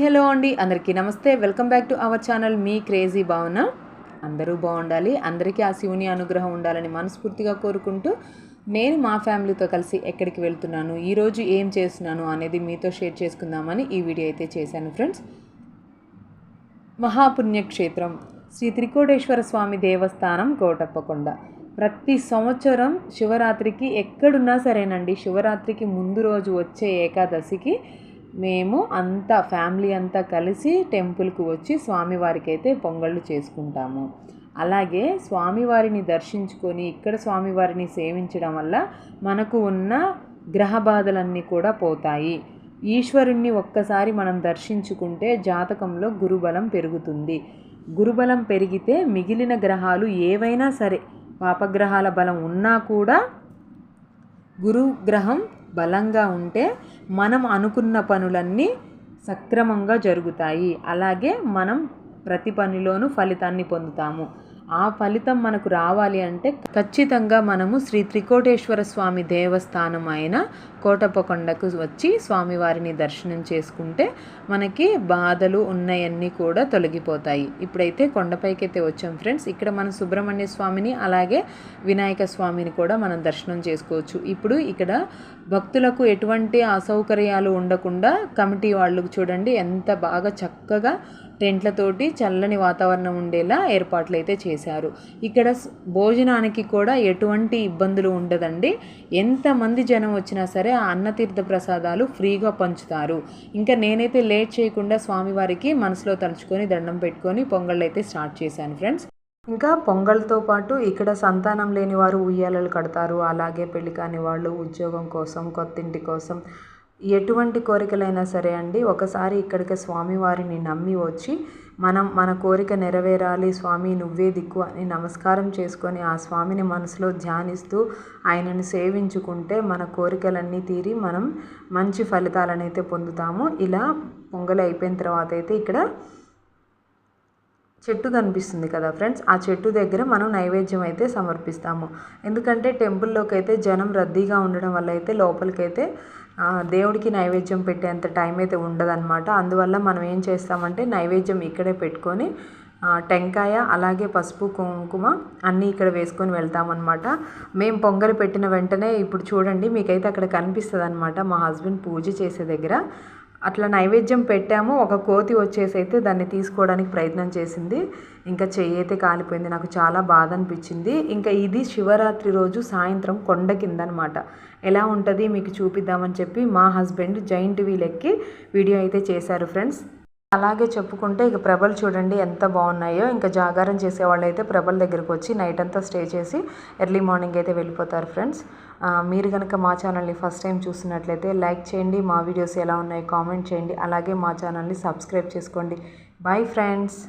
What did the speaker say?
Hello అండి. అందరికీ నమస్తే. Welcome back to our channel me crazy Bhavana. అందరూ బాగుండాలి. అందరికీ ఆ శివుని అనుగ్రహం ఉండాలని మనస్ఫూర్తిగా కోరుకుంటూ నేను మా ఫ్యామిలీతో కలిసి ఎక్కడికి వెళ్తున్నాను ఈరోజు ఏం చేస్తున్నాను అనేది మీతో షేర్ చేసుకుందామని ఈ వీడియో అయితే చేశాను ఫ్రెండ్స్. మహాపుణ్యక్షేత్రం శ్రీ త్రికోటేశ్వర స్వామి దేవస్థానం కోటప్పకొండ. ప్రతి సంవత్సరం శివరాత్రికి ఎక్కడున్నా సరేనండి శివరాత్రికి ముందు రోజు వచ్చే ఏకాదశికి మేము అంతా ఫ్యామిలీ అంతా కలిసి టెంపుల్కి వచ్చి స్వామివారికి అయితే పొంగళ్ళు చేసుకుంటాము. అలాగే స్వామివారిని దర్శించుకొని ఇక్కడ స్వామివారిని సేవించడం వల్ల మనకు ఉన్న గ్రహ బాధలన్నీ కూడా పోతాయి. ఈశ్వరుణ్ణి ఒక్కసారి మనం దర్శించుకుంటే జాతకంలో గురుబలం పెరుగుతుంది. గురుబలం పెరిగితే మిగిలిన గ్రహాలు ఏవైనా సరే పాపగ్రహాల బలం ఉన్నా కూడా గురు గ్రహం బలంగా ఉంటే మనం అనుకున్న పనులన్నీ సక్రమంగా జరుగుతాయి. అలాగే మనం ప్రతి పనిలోనూ ఫలితాన్ని పొందుతాము. ఆ ఫలితం మనకు రావాలి అంటే ఖచ్చితంగా మనము శ్రీ త్రికోటేశ్వర స్వామి దేవస్థానం అయిన కోటప్పకొండకు వచ్చి స్వామివారిని దర్శనం చేసుకుంటే మనకి బాధలు ఉన్నాయన్నీ కూడా తొలగిపోతాయి. ఇప్పుడైతే కొండపైకి అయితే వచ్చాం ఫ్రెండ్స్. ఇక్కడ మన సుబ్రహ్మణ్య స్వామిని అలాగే వినాయక స్వామిని కూడా మనం దర్శనం చేసుకోవచ్చు. ఇప్పుడు ఇక్కడ భక్తులకు ఎటువంటి అసౌకర్యాలు ఉండకుండా కమిటీ వాళ్ళు చూడండి ఎంత బాగా చక్కగా టెంట్లతోటి చల్లని వాతావరణం ఉండేలా ఏర్పాట్లు అయితే చేశారు. ఇక్కడ భోజనానికి కూడా ఎటువంటి ఇబ్బందులు ఉండదండి. ఎంతమంది జనం వచ్చినా సరే ఆ అన్నతీర్థ ప్రసాదాలు ఫ్రీగా పంచుతారు. ఇంకా నేనైతే లేట్ చేయకుండా స్వామివారికి మనసులో తలుచుకొని దండం పెట్టుకొని పొంగళ్ళు అయితే స్టార్ట్ చేశాను ఫ్రెండ్స్. ఇంకా పొంగల్తో పాటు ఇక్కడ సంతానం లేని వారు ఉయ్యాలలు కడతారు. అలాగే పెళ్ళి కాని వాళ్ళు ఉద్యోగం కోసం కొత్తింటి కోసం ఎటువంటి కోరికలైనా సరే అండి ఒకసారి ఇక్కడికి స్వామివారిని నమ్మి వచ్చి మనం మన కోరిక నెరవేరాలి స్వామి నువ్వే దిక్కు అని నమస్కారం చేసుకొని ఆ స్వామిని మనసులో ధ్యానిస్తూ ఆయనను సేవించుకుంటే మన కోరికలన్నీ తీరి మనం మంచి ఫలితాలనైతే పొందుతాము. ఇలా పొంగలి అయిపోయిన తర్వాత అయితే ఇక్కడ చెట్టు కనిపిస్తుంది కదా ఫ్రెండ్స్. ఆ చెట్టు దగ్గర మనం నైవేద్యం అయితే సమర్పిస్తాము. ఎందుకంటే టెంపుల్లోకి అయితే జనం రద్దీగా ఉండడం వల్ల అయితే లోపలికైతే దేవుడికి నైవేద్యం పెట్టేంత టైం అయితే ఉండదన్నమాట. అందువల్ల మనం ఏం చేస్తామంటే నైవేద్యం ఇక్కడే పెట్టుకొని టెంకాయ అలాగే పసుపు కుంకుమ అన్నీ ఇక్కడ వేసుకొని వెళ్తామన్నమాట. మేము పొంగలి పెట్టిన వెంటనే ఇప్పుడు చూడండి మీకైతే అక్కడ కనిపిస్తుంది అనమాట మా హస్బెండ్ పూజ చేసే దగ్గర. అట్లా నైవేద్యం పెట్టాము. ఒక కోతి వచ్చేసి అయితే దాన్ని తీసుకోవడానికి ప్రయత్నం చేసింది. ఇంకా చెయ్యి అయితే కాలిపోయింది. నాకు చాలా బాధ అనిపించింది. ఇంకా ఇది శివరాత్రి రోజు సాయంత్రం కొండ కింద అనమాట ఎలా ఉంటుంది? మీకు చూపిద్దామని చెప్పి మా హస్బెండ్ జైంట్ వీల్ ఎక్కి వీడియో అయితే చేశారు ఫ్రెండ్స్. అలాగే చెప్పుకుంటే ఇక ప్రభలు చూడండి ఎంత బాగున్నాయో. ఇంకా జాగారం చేసే వాళ్ళైతే ప్రభల దగ్గరకు వచ్చి నైట్ అంతా స్టే చేసి ఎర్లీ మార్నింగ్ అయితే వెళ్ళిపోతారు ఫ్రెండ్స్. మీరు కనుక మా ఛానల్ని ఫస్ట్ టైం చూసినట్లయితే లైక్ చేయండి మా వీడియోస్ ఎలా ఉన్నాయో కామెంట్ చేయండి అలాగే మా ఛానల్ని సబ్స్క్రైబ్ చేసుకోండి. Bye friends.